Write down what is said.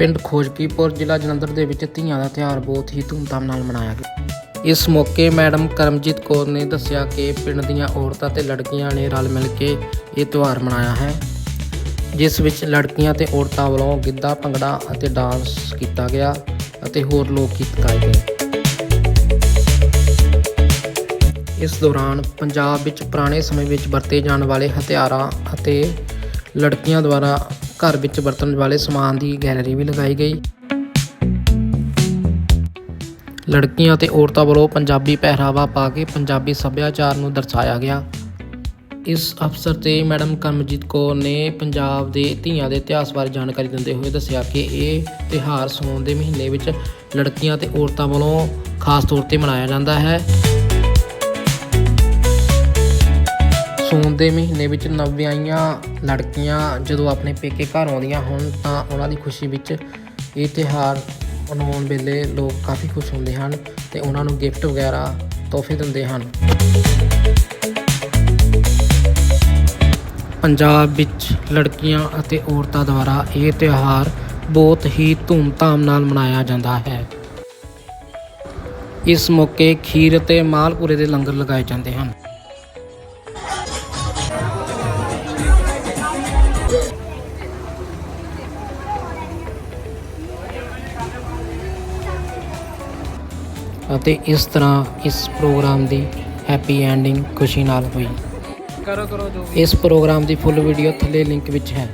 ਪਿੰਡ ਖੋਜਕੀਪੁਰ ਜ਼ਿਲ੍ਹਾ ਜਲੰਧਰ ਦੇ ਵਿੱਚ ਧੀਆਂ ਦਾ ਤਿਉਹਾਰ ਬਹੁਤ ਹੀ ਧੂਮਧਾਮ ਨਾਲ ਮਨਾਇਆ ਗਿਆ। ਇਸ ਮੌਕੇ ਮੈਡਮ ਕਰਮਜੀਤ ਕੌਰ ਨੇ ਦੱਸਿਆ ਕਿ ਪਿੰਡ ਦੀਆਂ ਔਰਤਾਂ ਤੇ ਲੜਕੀਆਂ ਨੇ ਰਲ ਮਿਲ ਕੇ ਇਹ ਤਿਉਹਾਰ ਮਨਾਇਆ ਹੈ, ਜਿਸ ਵਿੱਚ ਲੜਕੀਆਂ ਤੇ ਔਰਤਾਂ ਵੱਲੋਂ ਗਿੱਧਾ, ਭੰਗੜਾ ਅਤੇ ਡਾਂਸ ਕੀਤਾ ਗਿਆ ਅਤੇ ਹੋਰ ਲੋਕ ਗੀਤ ਗਾਏ ਗਏ। ਇਸ ਦੌਰਾਨ ਪੰਜਾਬ ਵਿੱਚ ਪੁਰਾਣੇ ਸਮੇਂ ਵਿੱਚ ਵਰਤੇ ਜਾਣ ਵਾਲੇ ਹਥਿਆਰਾਂ ਅਤੇ ਲੜਕੀਆਂ ਦੁਆਰਾ ਘਰ ਵਿੱਚ ਵਰਤਣ ਵਾਲੇ ਸਮਾਨ ਦੀ ਗੈਲਰੀ ਵੀ ਲਗਾਈ ਗਈ। ਲੜਕੀਆਂ ਅਤੇ ਔਰਤਾਂ ਵੱਲੋਂ ਪੰਜਾਬੀ ਪਹਿਰਾਵਾ ਪਾ ਕੇ ਪੰਜਾਬੀ ਸੱਭਿਆਚਾਰ ਨੂੰ ਦਰਸਾਇਆ ਗਿਆ। ਇਸ ਅਫਸਰ ਤੇ ਮੈਡਮ ਕਰਮਜੀਤ ਕੌਰ ਨੇ ਪੰਜਾਬ ਦੇ ਧੀਆਂ ਦੇ ਇਤਿਹਾਸ ਬਾਰੇ ਜਾਣਕਾਰੀ ਦਿੰਦੇ ਹੋਏ ਦੱਸਿਆ ਕਿ ਇਹ ਤਿਉਹਾਰ ਸੌਣ ਦੇ ਮਹੀਨੇ ਵਿੱਚ ਲੜਕੀਆਂ ਤੇ ਔਰਤਾਂ ਵੱਲੋਂ ਖਾਸ ਤੌਰ ਤੇ ਮਨਾਇਆ ਜਾਂਦਾ ਹੈ। ਸੂਨ ਦੇ ਮਹੀਨੇ ਵਿੱਚ ਨਵਿਆਈਆਂ ਲੜਕੀਆਂ ਜਦੋਂ ਆਪਣੇ ਪੇਕੇ ਘਰ ਆਉਂਦੀਆਂ ਹੋਣ ਤਾਂ ਉਹਨਾਂ ਦੀ ਖੁਸ਼ੀ ਵਿੱਚ ਇਹ ਤਿਉਹਾਰ ਮਨਾਉਣ ਵੇਲੇ ਲੋਕ ਕਾਫੀ ਖੁਸ਼ ਹੁੰਦੇ ਹਨ ਤੇ ਉਹਨਾਂ ਨੂੰ ਗਿਫਟ ਵਗੈਰਾ ਤੋਹਫੇ ਦਿੰਦੇ ਹਨ। ਪੰਜਾਬ ਵਿੱਚ ਲੜਕੀਆਂ ਅਤੇ ਔਰਤਾਂ ਦੁਆਰਾ ਇਹ ਤਿਉਹਾਰ ਬਹੁਤ ਹੀ ਧੂਮਧਾਮ ਨਾਲ ਮਨਾਇਆ ਜਾਂਦਾ ਹੈ। ਇਸ ਮੌਕੇ ਖੀਰ ਅਤੇ ਮਾਲਪੂਰੇ ਦੇ ਲੰਗਰ ਲਗਾਏ ਜਾਂਦੇ ਹਨ। ਅਤੇ ਇਸ ਤਰ੍ਹਾਂ ਇਸ ਪ੍ਰੋਗਰਾਮ ਦੀ ਹੈਪੀ ਐਂਡਿੰਗ ਖੁਸ਼ੀ ਨਾਲ ਹੋਈ। ਕਰੋ ਕਰੋ ਜੋ ਇਸ ਪ੍ਰੋਗਰਾਮ ਦੀ ਫੁੱਲ ਵੀਡੀਓ ਥੱਲੇ ਲਿੰਕ ਵਿੱਚ ਹੈ।